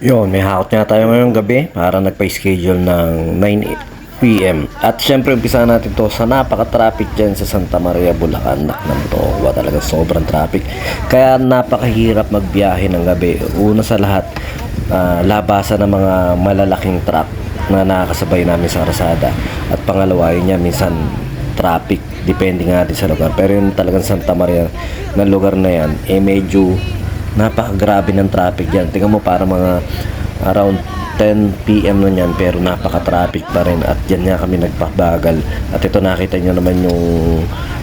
Yun, may hakot nga tayo ngayong gabi para nagpa-schedule ng 9 p.m. At syempre, umpisa natin to sa napaka-traffic dyan sa Santa Maria, Bulacan. Naknan to, wa talaga sobrang traffic. Kaya napakahirap magbiyahe ng gabi. Una sa lahat, ah, labasan ng mga malalaking truck na nakakasabay namin sa Rasada. At pangalawa, yun niya, minsan traffic. Depende nga din sa lugar. Pero yung talagang Santa Maria na lugar na yan, eh medyo napakagrabe ng traffic dyan. Tingnan mo para mga around 10 p.m. na yan pero napaka-traffic pa rin. At dyan nga kami nagpabagal at ito nakita nyo naman yung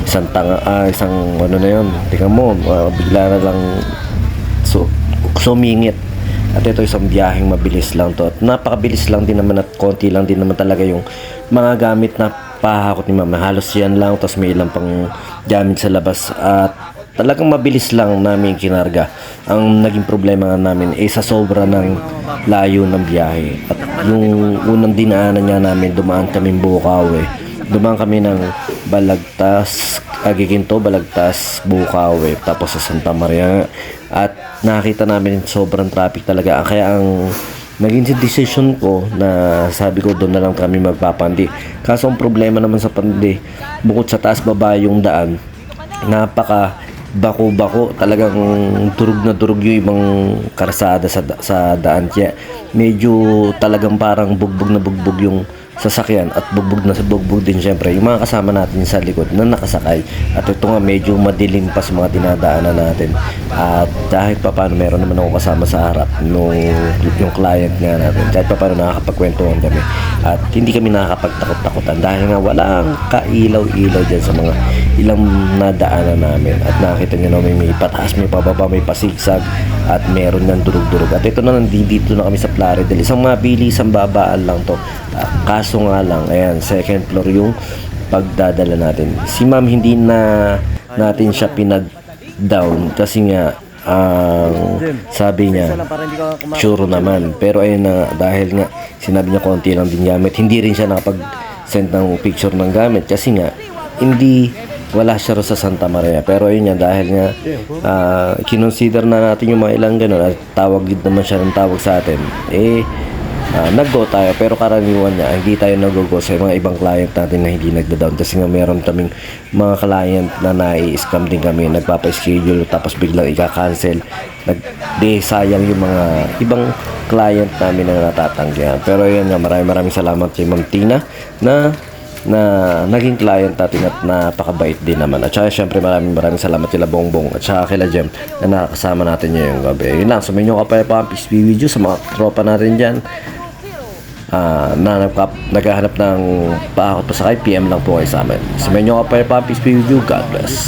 isang tanga, ah, isang ano na yun. Tingnan mo ah, bigla na lang so, sumingit. At ito isang biyaheng mabilis lang to. At napakabilis lang din naman at konti lang din naman talaga yung mga gamit na pahakot ni mama. Halos yan lang tapos may ilang pang gamit sa labas. At talagang mabilis lang namin kinarga. Ang naging problema nga namin ay sa sobra ng layo ng biyahe. At yung unang dinaanan nga namin dumaan kami Bukaw eh dumaan kami ng Balagtas Agiginto, Balagtas, Bukaw eh tapos sa Santa Maria. At nakita namin sobrang traffic talaga. Kaya ang naging decision ko na sabi ko doon na lang kami magpapandi. Kaso ang problema naman sa pandi, bukod sa taas baba yung daan, napaka bako-bako talagang durug na durug yung ibang karsada sa, sa daan. Kaya medyo talagang parang bugbog na bugbog yung sasakyan at bugbog na bugbog din syempre yung mga kasama natin sa likod na nakasakay. At ito nga medyo madilim pa sa mga dinadaanan natin at kahit pa paano meron naman ako kasama sa harap nung yung client nga natin. Kahit pa paano nakakapagkwentuhan kami. At hindi kami nakakapagtakot-takotan dahil nga walang kailaw-ilaw dyan sa mga ilang nadaanan namin. At nakita nyo na may, may pataas, may pababa, may pasigsag at meron ng durug-durug. At ito na nandito na kami sa Plaridel. Isang mabilis ang babaan lang to. Ah, kaso nga lang ayan second floor yung pagdadala natin. Si ma'am hindi na natin siya pinag down. Kasi nga ang sabi niya sure naman. Pero ayun na dahil nga sinabi niya konti lang din gamit hindi rin siya nakapag send ng picture ng gamit. Kasi nga hindi wala siya sa Santa Maria. Pero ayun nga dahil nga ah, kinonsider na natin yung mga ilang ganun at tawag din naman siya ng tawag sa atin. Eh Ah, nag-go tayo pero karaniwan niya hindi tayo nag-go sa mga ibang client natin na hindi nagda-down kasi nga meron kaming mga client na nai-scam din kami nagpapa-schedule tapos biglang ika-cancel nag di sayang yung mga ibang client namin na natatanggihan pero yun nga maraming maraming salamat kay Ma'am Tina na na naging client natin at napakabait din naman. At saka syempre maraming maraming salamat kila Bongbong at saka kila Jem na nakakasama natin ngayong gabi. Yun lang, sumayin nyo kapayapaan peace be with you sa mga tropa natin dyan. Ah, na nagkap, naghahanap ng paakot pa sa kay PM lang po kayo sa amin. Sumayin nyo kapayapaan peace be with you. God bless.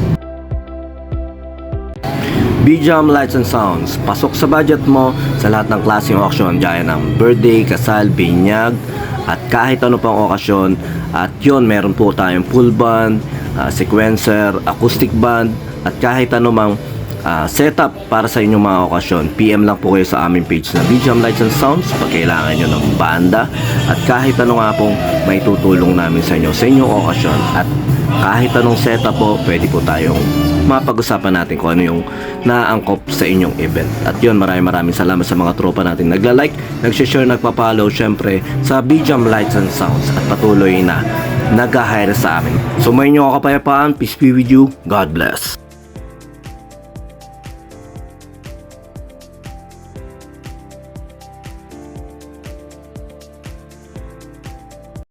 BJAM Lights and Sounds. Pasok sa budget mo sa lahat ng klaseng auction gaya ng birthday, kasal, binyag, at kahit ano pang okasyon. At yon meron po tayong full band, ah, sequencer, acoustic band, at kahit ano mang ah, setup para sa inyong mga okasyon. PM lang po kayo sa aming page na BJAM Lights and Sounds pag kailangan nyo ng banda at kahit ano nga pong may tutulong namin sa inyo sa inyong okasyon. At kahit anong setup po, pwede po tayong mapag-usapan natin kung ano yung naangkop sa inyong event. At yun, maraming maraming salamat sa mga tropa natin nagla-like, nag-share, nagpa-follow, syempre sa BJAM Lights and Sounds at patuloy na nag-hire sa amin. So may nyo kapayapaan, peace be with you, God bless.